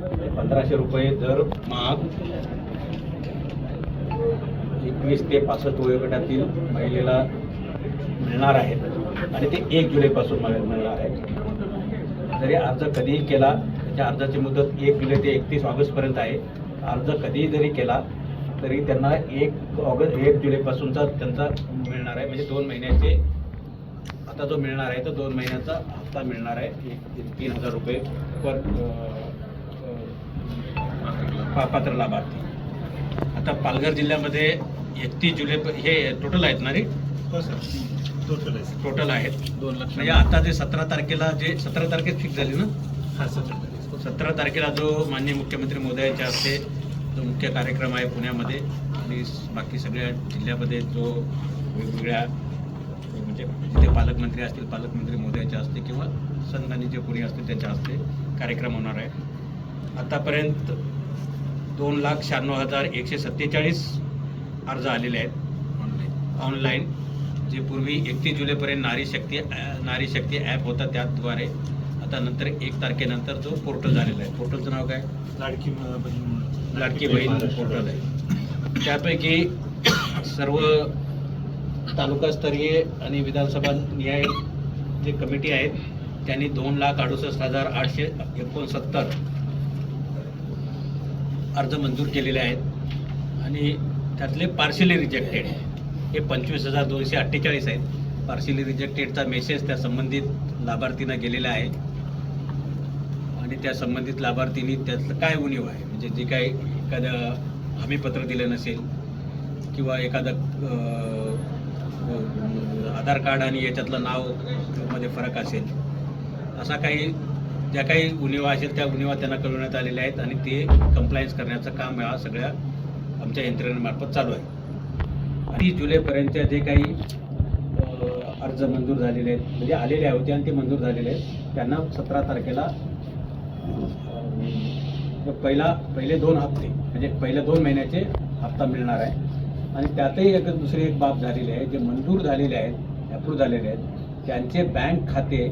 म्हणजे पंधराशे रुपये दर महाग एकवीस ते पासष्ट वयोगटातील महिलेला मिळणार आहेत. आणि ते एक जुलैपासून मिळणार आहे जरी अर्ज कधीही केला त्याच्या अर्जाची मुदत एक जुलै ते एकतीस ऑगस्टपर्यंत आहे. अर्ज कधीही जरी केला तरी त्यांना एक ऑगस्ट एक जुलैपासूनचा त्यांचा मिळणार आहे. म्हणजे दोन महिन्याचे आता जो मिळणार आहे तो दोन महिन्याचा हप्ता मिळणार आहे. एक तीन हजार रुपये पर पात्र लाभार्थी. आता पालघर जिल्ह्यामध्ये एकतीस जुलै हे टोटल आहेत ना रे? हो सर. टोटल आहे सर. टोटल आहेत. दोन लक्ष. म्हणजे आता जे सतरा तारखेला जे सतरा तारखेत फिक्स झाली ना? हा सर सतरा तारखेला जो माननीय मुख्यमंत्री मोदयांच्या हस्ते जो मुख्य कार्यक्रम आहे पुण्यामध्ये आणि बाकी सगळ्या जिल्ह्यामध्ये जो वेगवेगळ्या म्हणजे जिथे पालकमंत्री असतील पालकमंत्री मोदयांच्या हस्ते किंवा संतांनी जे कोणी असतील त्यांच्या हस्ते कार्यक्रम होणार आहे. आतापर्यंत दोन लाख शहाण्णव हजार एकशे सत्तेचाळीस अर्ज आलेले आहेत. ऑनलाईन जे पूर्वी एकतीस जुलैपर्यंत नारी शक्ती नारी शक्ती ॲप होता त्याद्वारे आता नंतर एक तारखेनंतर जो पोर्टल झालेला आहे. पोर्टलचं नाव काय? लाडकी बहीण. लाडकी बहीण. पोर्टल आहे. त्यापैकी सर्व तालुकास्तरीय आणि विधानसभा न्याय जे कमिटी आहेत त्यांनी दोन लाख अडुसष्ट हजार आठशे एकोणसत्तर अर्ज मंजूर केलेले आहेत. आणि त्यातले पार्शली रिजेक्टेड हे पंचवीस हजार दोनशे अठ्ठेचाळीस आहेत. पार्शली रिजेक्टेडचा मेसेज त्या संबंधित लाभार्थींना गेलेला आहे. आणि त्या संबंधित लाभार्थींनी त्यातलं काय उणीव आहे? म्हणजे जे काही एखादं हमीपत्र दिलं नसेल किंवा एखादं आधार कार्ड आणि याच्यातलं नावमध्ये फरक असेल असा काही ज्या काही गुन्हेवा असेल त्या गुन्हेवा त्यांना कळवण्यात आलेल्या आहेत आणि ते कंप्लायन्स करण्याचं काम या सगळ्या आमच्या यंत्रणेमार्फत चालू आहे. तीस जुलैपर्यंत जे काही अर्ज मंजूर झालेले आहेत म्हणजे आलेले होते आणि ते मंजूर झालेले आहेत त्यांना सतरा तारखेला पहिला पहिले दोन हप्ते म्हणजे पहिल्या दोन महिन्याचे हप्ता मिळणार आहे. आणि त्यातही एक दुसरी एक बाब झालेली आहे जे मंजूर झालेले आहेत अप्रूव्ह झालेले आहेत त्यांचे बँक खाते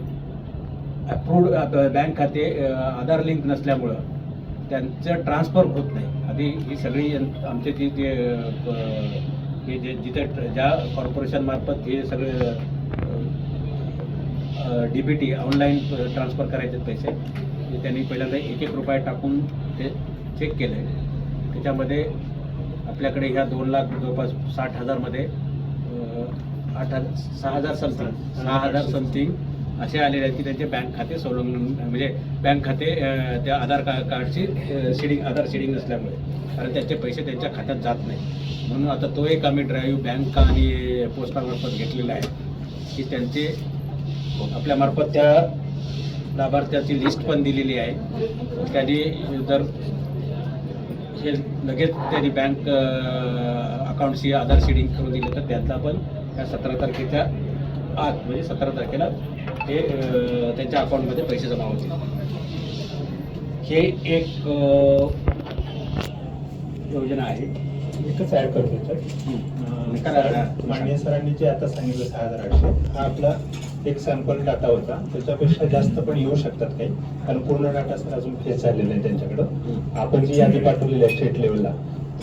अप्रूव्ड बँक खाते आधार लिंक नसल्यामुळं त्यांचं ट्रान्सफर होत नाही. आधी ही सगळी यं- आमचे जी जे हे जे जिथे ट्र- ज्या कॉर्पोरेशनमार्फत हे सगळे D B T online transfer करायचे पैसे त्यांनी पहिल्यांदा एक एक रुपये टाकून ते चेक केलं. आहे त्याच्यामध्ये आपल्याकडे ह्या दोन लाख जवळपास साठ हजारमध्ये आठ हजार सहा हजार समथिंग सहा हजार समथिंग असे आलेले आहेत की त्यांचे बँक खाते संलग्न म्हणजे बँक खाते त्या आधार का कार्डची शेडिंग आधार शेडिंग नसल्यामुळे. कारण त्यांचे पैसे त्यांच्या खात्यात जात नाही. म्हणून आता तो एक आम्ही ड्राईव्ह बँक आणि पोस्टामार्फत घेतलेला आहे की त्यांचे आपल्यामार्फत त्या लाभार्थ्याची लिस्ट पण दिलेली आहे. त्यांनी जर हे लगेच त्यांनी बँक अकाउंटशी आधार शेडिंग करून दिलं तर त्यातला पण त्या सतरा तारखेच्या आत म्हणजे सतरा तारखेला हे त्यांच्या अकाउंटमध्ये पैसे जमा होतील हे एक योजना आहे एकच ऍड करतो सर. अं, करा. सर, माननीय सरांनी जे आता सांगितलं सहा हजार आठशे हा आपला एक सॅम्पल डाटा होता त्याच्यापेक्षा जास्त पण येऊ शकतात काही कारण पूर्ण डाटा सर अजून फेस झालेला आहे त्यांच्याकडं. आपण जी यादी पाठवलेली आहे स्टेट लेवलला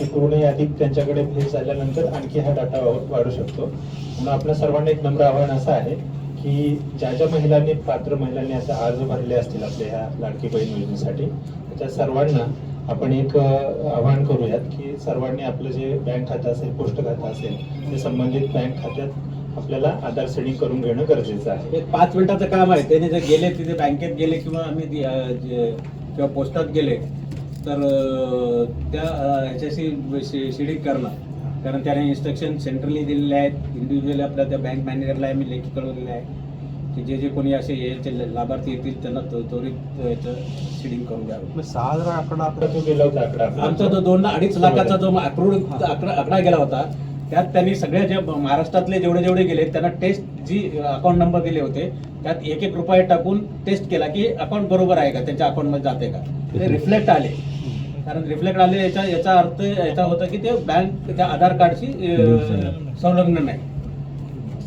ती पूर्ण यादी त्यांच्याकडे फेस झाल्यानंतर आणखी हा डाटा वाढू शकतो. म्हणून आपल्या सर्वांना एक नम्र आव्हान असं आहे की ज्या ज्या महिलांनी पात्र महिलांनी असं अर्ज भरले असतील आपल्या ह्या लाडकी बहीण योजनेसाठी त्या सर्वांना आपण एक आवाहन करूयात की सर्वांनी आपलं जे बँक खातं असेल पोस्ट खातं असेल ते संबंधित बँक खात्यात आपल्याला आधार श्रेणी करून घेणं गरजेचं आहे. पाच मिनिटाचं काम आहे. त्याने जर गेले तिथे बँकेत गेले किंवा आम्ही जे- किंवा पोस्टात गेले तर त्या ह्याच्याशी शिडिंग करणं. कारण त्याने इन्स्ट्रक्शन सेंट्रली दिलेले आहेत. इंडिव्हिज्युअली आपल्या त्या बँक मॅनेजरला आम्ही लेखी कळवलेलं आहे. की जे जे कोणी असे याचे लाभार्थी येतील त्यांना त्व- त्वरित याचं शिडिंग करून द्यावं. सहा हजार आकडा आपला जो गेला होता आकडा. आमचा जो दोन अडीच लाखाचा जो अप्रूव्ड आकडा आकडा गेला होता त्यात त्यांनी सगळ्या जे महाराष्ट्रातले जेवढे जेवढे गेले त्यांना टेस्ट जी अकाउंट नंबर दिले होते त्यात एक एक रुपये टाकून टेस्ट केला की अकाउंट बरोबर आहे का? त्यांच्या अकाउंटमध्ये जाते का? ते रिफ्लेक्ट आले. कारण रिफ्लेक्ट आले याचा याचा अर्थ याचा होता की ते बँक त्या आधार कार्डशी संलग्न नाही.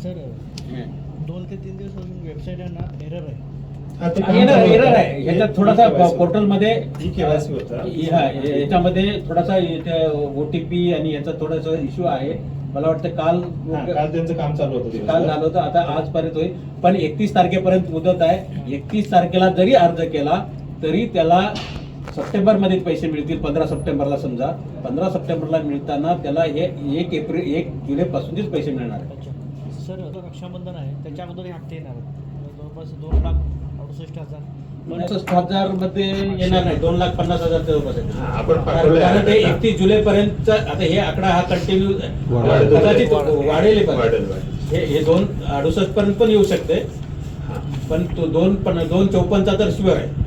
सर हं. दोन ते तीन दिवस वेबसाईट आहे ना एरर आहे. हा, एरर. आहे. ह्याच्यात हे- थोडासा पोर्टलमध्ये ही. हा, याच्यामध्ये थोडासा ओटीपी आणि याचा थोडासा इश्यू आहे. मला वाटतं काल हा, काल त्यांचं काम चालू होतं. काल झालं होतं. आता आजपर्यंत होईल. पण एकतीस तारखेपर्यंत मुदत आहे. एकतीस तारखेला जरी अर्ज केला तरी त्याला सप्टेंबरमध्ये पैसे मिळतील पंधरा सप्टेंबरला समजा पंधरा सप्टेंबरला मिळताना त्याला हे एक एप्रिल एक जुलै पासूनच पैसे मिळणार आहेत. सर रक्षाबंधन आहे त्याच्या अगोदर हे हप्ते येणार. जवळपास दोन लाख अडुसष्ट हजार हजारमध्ये येणार नाही दोन लाख पन्नास हजार जवळपास. हा, कारण ते. एकतीस जुलै पर्यंत आता हे आकडा हा कंटिन्यू कदाचित वाढेल. हे हे दोन अडुसष्ट पर्यंत पण येऊ शकते. पण तो दोन दोन चौपन्नचा तर शुअर आहे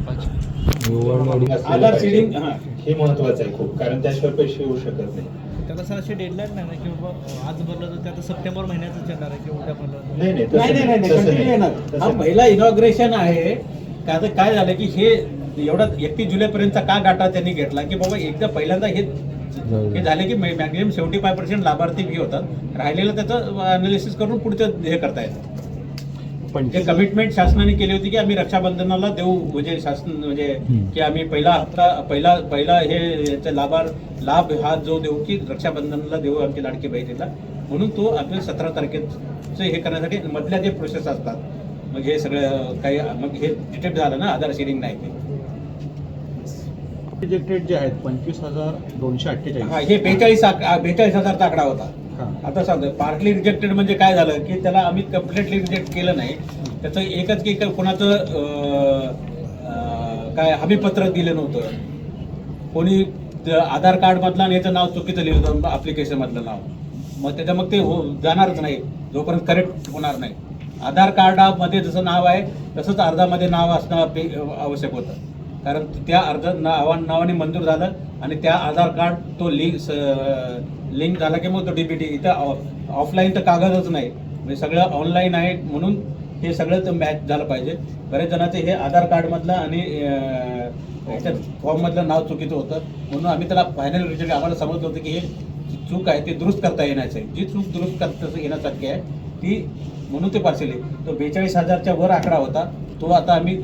आधार. सीडिंग हा. हे महत्वाचं आहे खूप कारण त्याशिवाय पैसे येऊ शकत नाही. त्याला सर अशी डेडलाईन नाही ना की बाबा आज भरलं तर ते आता सप्टेंबर महिन्यातच येणार आहे की उद्या भरलं नाही नाही नाही नाही नाही तसं कंटिन्यू येणार. हा. पहिला इनॉग्रेशन आहे. का आता काय झालं की हे एवढा एकतीस जुलै पर्यंतचा का डाटा त्यांनी घेतला की बाबा एकदा पहिल्यांदा हे हे झाले की मॅक्झिमम सेव्हन्टी फाय पर्सेंट लाभार्थी भी होतात. राहिलेलं त्याचं अनालिसिस करून पुढचं हे करता येतं. पण जे कमिटमेंट शासनाने केली होती की आम्ही रक्षाबंधनाला देऊ. म्हणजे शासन म्हणजे की आम्ही पहिला हप्ता पहिला पहिला हे याचा लाभार लाभ हा जो देऊ की रक्षाबंधनाला देऊ आमची लाडकी बहिणीला. म्हणून तो आपल्या सतरा तारखेचं हे करण्यासाठी मधल्या जे प्रोसेस असतात मग हे सगळं काही मग हे डिटेक्ट झालं ना आधार शेअरिंग नाही ते. रिजेक्टेड जे आहेत पंचवीस हजार दोनशे हा अठ्ठेचाळीस. हे बेचाळीस बेचाळीस हजारचा आकडा होता. आता सांगतो पार्टली रिजेक्टेड म्हणजे काय झालं की त्याला आम्ही कम्प्लिटली रिजेक्ट केलं नाही. त्याचं एकच की कोणाचं काय हमीपत्र दिलं नव्हतं. कोणी आधार कार्ड मधलं आणि याचं नाव चुकीचं लिहिलं होतं अप्लिकेशन मधलं नाव. मग त्याच्या मग ते हो जाणारच नाही. जोपर्यंत करेक्ट होणार नाही. आधार कार्डामध्ये जसं नाव आहे तसंच अर्जामध्ये नाव असणं आवश्यक होतं. कारण त्या अर्ज नावा नावाने मंजूर झालं आणि त्या आधार कार्ड तो लिंक लिंक झाला की मग तो डीबीटी इथं ऑफलाईन तर कागदच नाही. म्हणजे सगळं ऑनलाईन आहे म्हणून हे सगळं मॅच झालं पाहिजे. बरेच जणांचे हे आधार कार्डमधलं आणि याच्यात ह्याच्यात फॉर्ममधलं नाव चुकीचं होतं. म्हणून आम्ही त्याला फायनल रिजल्ट आम्हाला समजलं होतं की हे चूक आहे ती दुरुस्त करता येण्याचं आहे. जी चूक दुरुस्त करता येण्यासारखी आहे ती म्हणून ते पार्सली तो बेचाळीस हजारच्या वर आकडा होता. तो आता आम्ही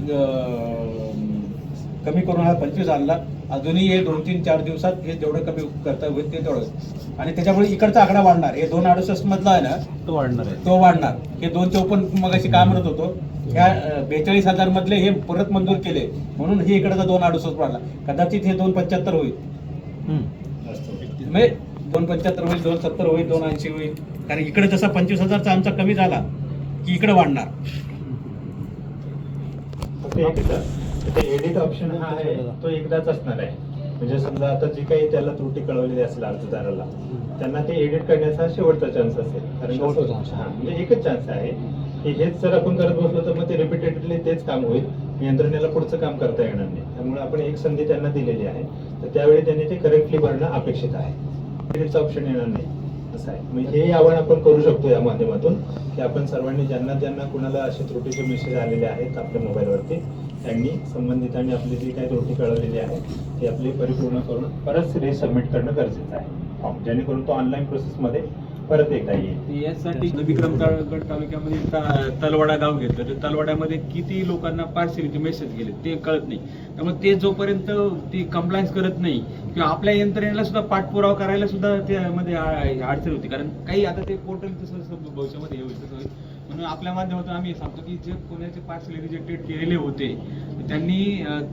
कमी करून हा पंचवीस आणला. अजूनही हे दोन तीन चार दिवसात हे जेवढं कमी करता होईल ते तेवढं. आणि त्याच्यामुळे इकडचा आकडा वाढणार. हे दोन अडुसष्ट मधला आहे ना तो वाढणार आहे. तो वाढणार. हे दोन चौपन्न मग अशी काय म्हणत होतो. ह्या बेचाळीस हजार मधले हे परत मंजूर केले. म्हणून हे इकडचा दोन अडुसष्ट वाढला. कदाचित हे दोन पंच्याहत्तर होईल. म्हणजे दोन पंच्याहत्तर होईल दोन सत्तर होईल दोन ऐंशी होईल. कारण इकडे जसा पंचवीस हजारचा आमचा कमी झाला की इकडे वाढणार. ते एडिट ऑप्शन हा आहे. तो एकदाच असणार आहे. म्हणजे समजा आता जी काही त्याला त्रुटी कळवलेली असेल अर्जदाराला त्यांना ते एडिट करण्याचा शेवटचा चान्स असेल. कारण शेवटचा कसं- chance. हा, म्हणजे एकच चान्स आहे की हेच जर आपण करत बसलो तर मग ते रिपीटेडली तेच काम होईल. यंत्रणेला पुढचं काम करता येणार नाही. त्यामुळे आपण एक संधी त्यांना दिलेली आहे. तर त्यावेळी त्यांनी ते करेक्टली भरणं अपेक्षित आहे. एडिटचा ऑप्शन येणार नाही. असं आहे. म्हणजे हे आव्हान आपण करू शकतो या माध्यमातून की आपण सर्वांनी ज्यांना ज्यांना कुणाला असे त्रुटीचे मेसेज आलेले आहेत आपल्या मोबाईलवरती त्यांनी संबंधितांनी आपली जी काही त्रुटी कळवलेली आहे ती आपली परिपूर्ण करून परत रिसबमिट करणं गरजेचं आहे. फॉर्म जेणेकरून तो ऑनलाईन प्रोसेसमध्ये परत एकदा येईल. यासाठी विक्रमगड तालुक्यामध्ये तलवाडा गाव घेतलं. तर तलवाड्यामध्ये किती लोकांना पार्सलीचे मेसेज गेले ते कळत नाही. त्यामुळे ते जोपर्यंत ती कंप्लायन्स करत नाही किंवा आपल्या यंत्रणेला सुद्धा पाठपुरावा करायला सुद्धा त्यामध्ये अडचण होती. कारण काही आता ते पोर्टल तसं भविष्यामध्ये येऊ शकत म्हणून आपल्या माध्यमातून आम्ही सांगतो की जे कोणाचे पार्सल रिजेक्टेड केलेले होते त्यांनी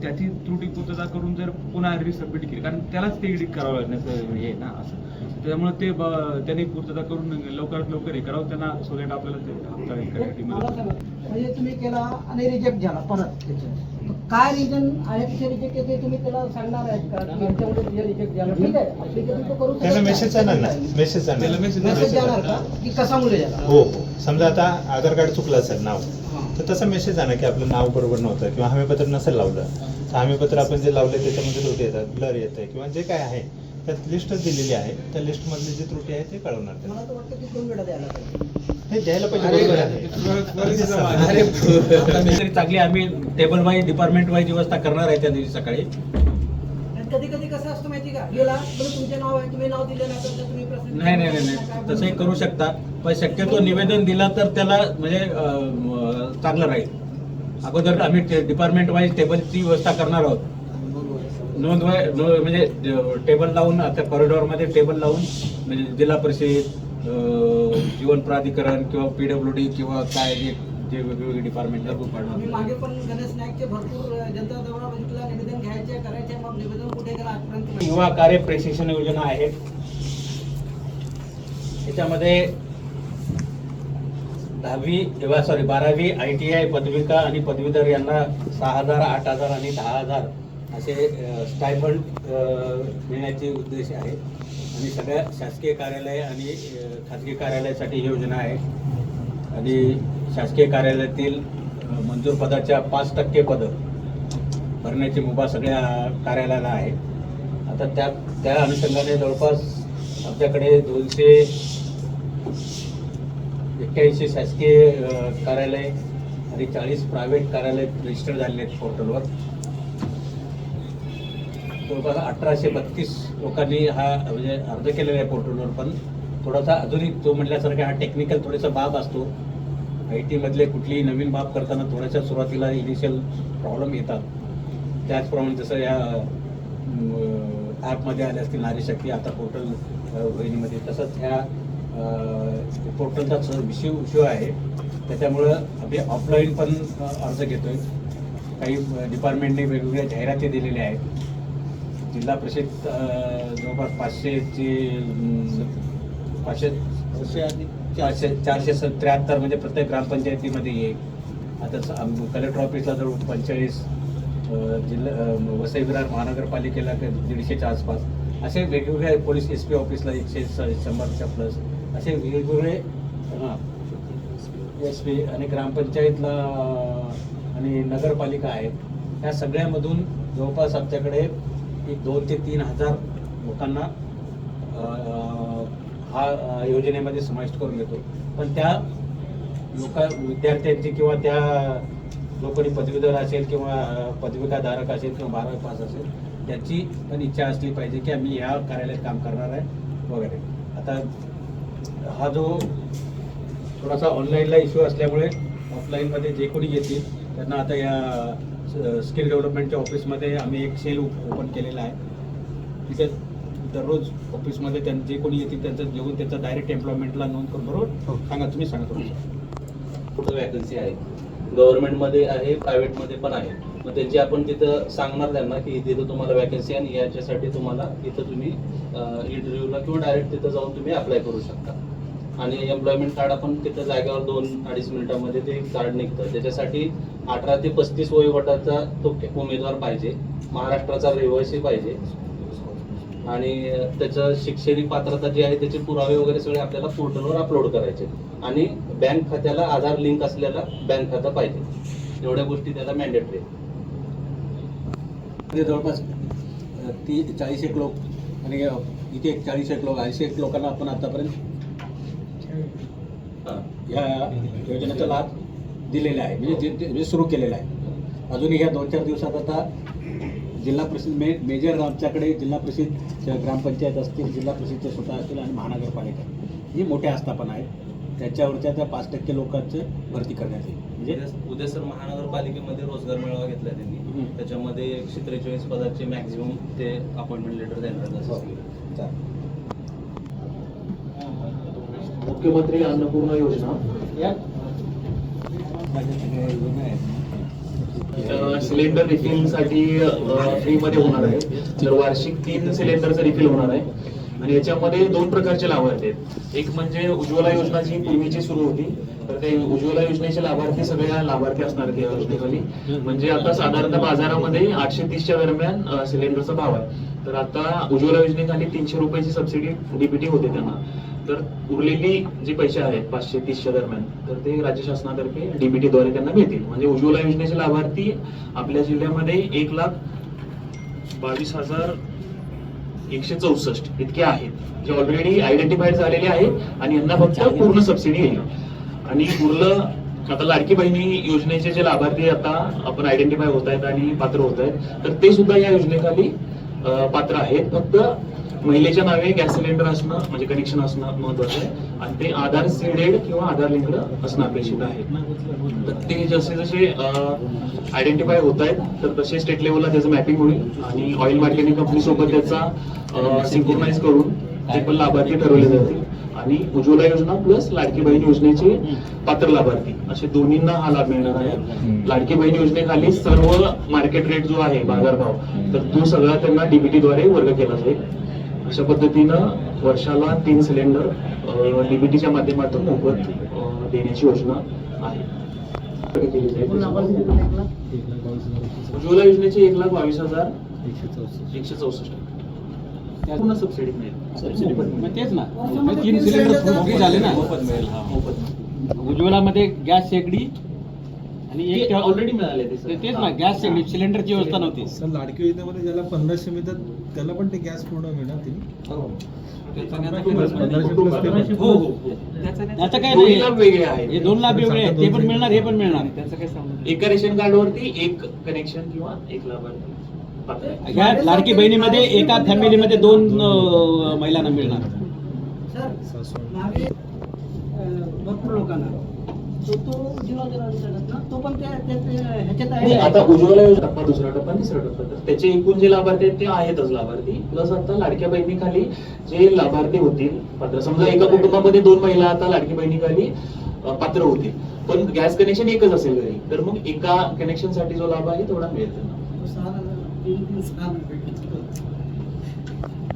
त्याची त्रुटी पूर्तता करून जर पुन्हा रिसबमिट केली कारण त्यालाच ते एडिट करावं लागण्याचं हे आहे ना असं. त्यामुळे ते त्यांनी पूर्तता करून लवकरात लवकर हे करावं त्यांना सोलेट आपल्याला ते हप्ता करण्यासाठी. म्हणजे तुम्ही केला आणि रिजेक्ट झाला परत काय रिजन आहे तिथे रिजेक्ट येते तुम्ही त्याला सांगणार आहेत का? की याच्यामध्ये तुझे रिजेक्ट झालं ठीक आहे. application तो करू त्याला शकत मेसेज नाही. जाणार ना मेसेज त्याला जाणार message मेसेज जाणार. का? की कशामुळे झाला? हो. हो समजा आता आधार कार्ड चुकलं असेल नाव. हां. तर तसा मेसेज जाणार की आपलं नाव बरोबर नव्हतं किंवा हमीपत्र नसेल लावलं. तर हमीपत्र आपण जे लावले त्याच्यामध्ये त्रुटी येतात ब्लर येतं किंवा जे काय आहे. त्यात लिस्टच दिलेली आहे. त्या लिस्टमधली जी त्रुटी आहे ते कळवणार मला त्याला तर वाटतं की दोन वेळा द्यायला पाहिजे. हे द्यायला चांगली आम्ही टेबल वाईज डिपार्टमेंट वाईज व्यवस्था करणार आहे त्या दिवशी सकाळी. कधी कधी कसं असतं माहिती का? गेला तुमचे नाव आहे तुम्ही नाव दिलं नाही तर तुम्ही प्रश्न नाही नाही नाही तसंही करू शकता. पण शक्यतो निवेदन दिला तर त्याला म्हणजे चांगलं राहील. अगोदर आम्ही डिपार्टमेंट वाईज टेबलची व्यवस्था करणार आहोत. नोंद म्हणजे टेबल लावून आता कॉरिडॉरमध्ये टेबल लावून म्हणजे जिल्हा परिषद जीवन प्राधिकरण किंवा पीडब्ल्यू डी किंवा काय जे जे वेगवेगळे डिपार्टमेंट लागू आम्ही पाडणार मागे पण गणेश नाईकचे भरपूर जनता निवेदन घ्यायचे करायचे मग निवेदन कुठे गेलं आजपर्यंत युवा कार्य प्रशिक्षण योजना आहे. त्याच्यामध्ये दहावी किंवा सॉरी बारावी आय टी आय पदविका आणि पदवीधर यांना सहा हजार आठ हजार आणि दहा हजार असे स्टायफंड मिळण्याचे उद्देश आहे. आणि सगळ्या शासकीय कार्यालय आणि खाजगी कार्यालयासाठी ही योजना आहे. आणि शासकीय कार्यालयातील मंजूर पदाच्या पाच टक्के पदं भरण्याची मुभा सगळ्या कार्यालयाला आहे. आता त्या त्या अनुषंगाने जवळपास आमच्याकडे दोनशे एक्क्याऐंशी शासकीय कार्यालय आणि चाळीस प्रायव्हेट कार्यालय रजिस्टर झालेले आहेत पोर्टलवर जवळपास अठराशे बत्तीस लोकांनी हा म्हणजे अर्ज केलेला आहे पोर्टलवर पण थोडासा अजूनही तो म्हटल्यासारखा हा टेक्निकल थोडासा बाब असतो. आय टीमधले कुठलीही नवीन बाब करताना थोड्याशा सुरुवातीला इनिशियल प्रॉब्लेम येतात. त्याचप्रमाणे जसं या ॲपमध्ये आले असतील नारी शक्ती आता पोर्टल वहिनीमध्ये तसंच ह्या पोर्टलचा विषय विषय आहे त्याच्यामुळं आम्ही ऑफलाईन पण अर्ज घेतो आहे काही डिपार्टमेंटने वेगवेगळ्या जाहिराती दिलेल्या आहेत. जिल्हा परिषद जवळपास पाचशेची अं, पाचशे चारशे चारशे स- त्र्याहत्तर म्हणजे प्रत्येक ग्रामपंचायतीमध्ये येईल आता कलेक्टर ऑफिसला जवळ पंचेचाळीस जिल्हा वसई विरार महानगरपालिकेला दीडशेच्या आसपास. असे वेगवेगळे पोलीस एस पी ऑफिसला एकशे स- शंभरच्या प्लस असे वेगवेगळे हां एस पी आणि ग्रामपंचायतला आणि नगरपालिका आहेत. या सगळ्यामधून जवळपास आमच्याकडे एक दोन ते तीन हजार लोकांना हा योजनेमध्ये समाविष्ट करून घेतो पण त्या लोक विद्यार्थ्यांची किंवा त्या जो कोणी पदवीधर असेल किंवा पदविकाधारक असेल किंवा बारावी पास असेल त्याची पण इच्छा असली पाहिजे की आम्ही या कार्यालयात काम करणार आहे वगैरे. आता हा जो थोडासा ऑनलाईनला इश्यू असल्यामुळे ऑफलाईनमध्ये जे कोणी येतील त्यांना आता या स्किल डेव्हलपमेंटच्या ऑफिसमध्ये आम्ही एक सेल ओपन केलेला आहे. तिथे दररोज ऑफिसमध्ये त्यां जे कोणी येतील त्यांचं घेऊन त्याचा डायरेक्ट एम्प्लॉयमेंटला नोंद करून बरोबर सांगा तुम्ही सांगा थोडं. कुठं वॅकन्सी आहे. गव्हर्नमेंटमध्ये आहे प्रायव्हेटमध्ये पण आहे. मग त्यांची आपण तिथं सांगणार त्यांना की तिथं तुम्हाला वॅकन्सी आहे आणि याच्यासाठी तुम्हाला तिथं तुम्ही इंटरव्ह्यूला किंवा डायरेक्ट तिथं जाऊन तुम्ही अप्लाय करू शकता. आणि एम्प्लॉयमेंट कार्ड आपण तिथं जागेवर दोन अडीच मिनिटामध्ये ते कार्ड निघतं. त्याच्यासाठी अठरा ते पस्तीस वयोगटाचा तो उमेदवार पाहिजे. महाराष्ट्राचा रहिवासी पाहिजे. आणि त्याचं शैक्षणिक पात्रता जी आहे त्याचे पुरावे वगैरे सगळे आपल्याला पोर्टलवर अपलोड करायचे. आणि बँक खात्याला आधार लिंक असलेला बँक खाता पाहिजे. एवढ्या गोष्टी त्याला मॅन्डेटरी म्हणजे जवळपास ती चाळीस एक लोक आणि इथे एक चाळीस एक लोक ऐंशी एक लोकांना आपण आतापर्यंत या योजनेचा लाभ दिलेला आहे. म्हणजे जे- सुरू केलेला आहे. अजूनही ह्या दोन चार दिवसात आता जिल्हा परिषद मे मेजर आमच्याकडे जिल्हा परिषद ग्रामपंचायत असतील जिल्हा परिषदच्या स्वतः असतील आणि महानगरपालिका. ही मोठ्या आस्थापना आहेत. त्याच्यावरच्या त्या पाच टक्के लोकांचं भरती करण्यात येईल. म्हणजे उद्या सर महानगरपालिकेमध्ये रोजगार मेळावा घेतला त्यांनी. त्याच्यामध्ये एकशे त्रेचाळीस पदाचे मॅक्झिमम ते अपॉइंटमेंट लेटर देणार आहेत असं चालेल. मुख्यमंत्री अन्नपूर्णा योजना. सिलेंडर रिफिलसाठी फ्री मध्ये होणार आहे. तर वार्षिक तीन सिलेंडरचं रिफिल होणार आहे. आणि याच्यामध्ये दोन प्रकारचे लाभार्थी आहेत. एक म्हणजे उज्ज्वला योजना जी पूर्वीची सुरू होती. तर ते उज्ज्वला योजनेचे लाभार्थी सगळ्या लाभार्थी असणार आहेत या योजनेखाली. म्हणजे आता साधारणतः बाजारामध्ये आठशे तीसच्या दरम्यान सिलेंडरचा भाव आहे. तर आता उज्ज्वला योजनेखाली तीनशे रुपयाची सबसिडी डीबीटी होते त्यांना. तर उरलेली जे पैसे आहेत पाचशे तीसच्या दरम्यान तर ते राज्य शासनातर्फे डीबीटी द्वारे त्यांना मिळतील. म्हणजे उज्ज्वला योजनेचे लाभार्थी आपल्या जिल्ह्यामध्ये एक लाख बावीस हजार एकशे चौसष्ट इतके आहेत जे ऑलरेडी आयडेंटिफाईड झालेले आहेत आणि यांना फक्त पूर्ण सबसिडी येईल. आणि उरलं आता लाडकी बहिणी योजनेचे जे लाभार्थी आता आपण आयडेंटिफाय होत आहेत आणि पात्र होत आहेत तर ते सुद्धा या योजनेखाली पात्र आहेत. फक्त महिलेच्या नावे गॅस सिलेंडर असणं म्हणजे कनेक्शन असणं महत्वाचं आहे. आणि ते आधार सीडेड किंवा आधार लिंक्ड असणं अपेक्षित आहे. तर ते जसे जसे आयडेंटिफाय होत आहेत तर तसे स्टेट लेवलला त्याचं मॅपिंग होईल आणि ऑइल मार्केटिंग कंपनी सोबत त्याचा सिंक्रोनाइज करून ते पण लाभार्थी ठरवले जातील. आणि उज्ज्वला योजना प्लस लाडकी बहीण योजनेचे पात्र लाभार्थी असे दोन्हींना हा लाभ मिळणार आहे. लाडकी बहीण योजनेखाली सर्व मार्केट रेट जो आहे बाजारभाव तर तो सगळा त्यांना डीबीटी द्वारे वर्ग केला जाईल. अशा पद्धतीनं वर्षाला तीन सिलेंडर डीबीटीच्या माध्यमातून मोफत देण्याची योजना आहे. उज्ज्वला योजनेचे एक लाख बावीस हजार एकशे चौसष्ट. पूर्ण सबसिडी मिळेल. मग तेच ना. तीन सिलेंडर झाले ना उज्ज्वलामध्ये गॅस शेगडी आणि एक ऑलरेडी मिळाले ते तेच ना गॅस सिलेंडरची व्यवस्था नव्हती सर लाडकी योजनेमध्ये ज्याला पंधराशे मिळतात त्याला पण ते गॅस पूर्ण मिळणार? हो हो त्याचं काय वेगळे हे दोन लाभ वेगळे आहेत ते पण मिळणार हे पण मिळणार त्याचं काय सांगू एका रेशन कार्डवरती एक कनेक्शन किंवा एक लाभार्थी. ह्या लाडकी बहिणीमध्ये एका फॅमिलीमध्ये दोन महिलांना मिळणार भरपूर लोकांना आता उज्ज्वला योजना दुसरा टप्पा तिसरा टप्पा तर त्याचे एकूण जे लाभार्थी आहेत ते आहेतच लाभार्थी. प्लस आता लाडक्या बहिणीखाली जे लाभार्थी होतील पात्र समजा एका कुटुंबामध्ये दोन महिला आता लाडकी बहिणीखाली पात्र होतील. पण गॅस कनेक्शन एकच असेल घरी. तर मग एका कनेक्शनसाठी जो लाभ आहे तेवढा मिळेल त्यांना.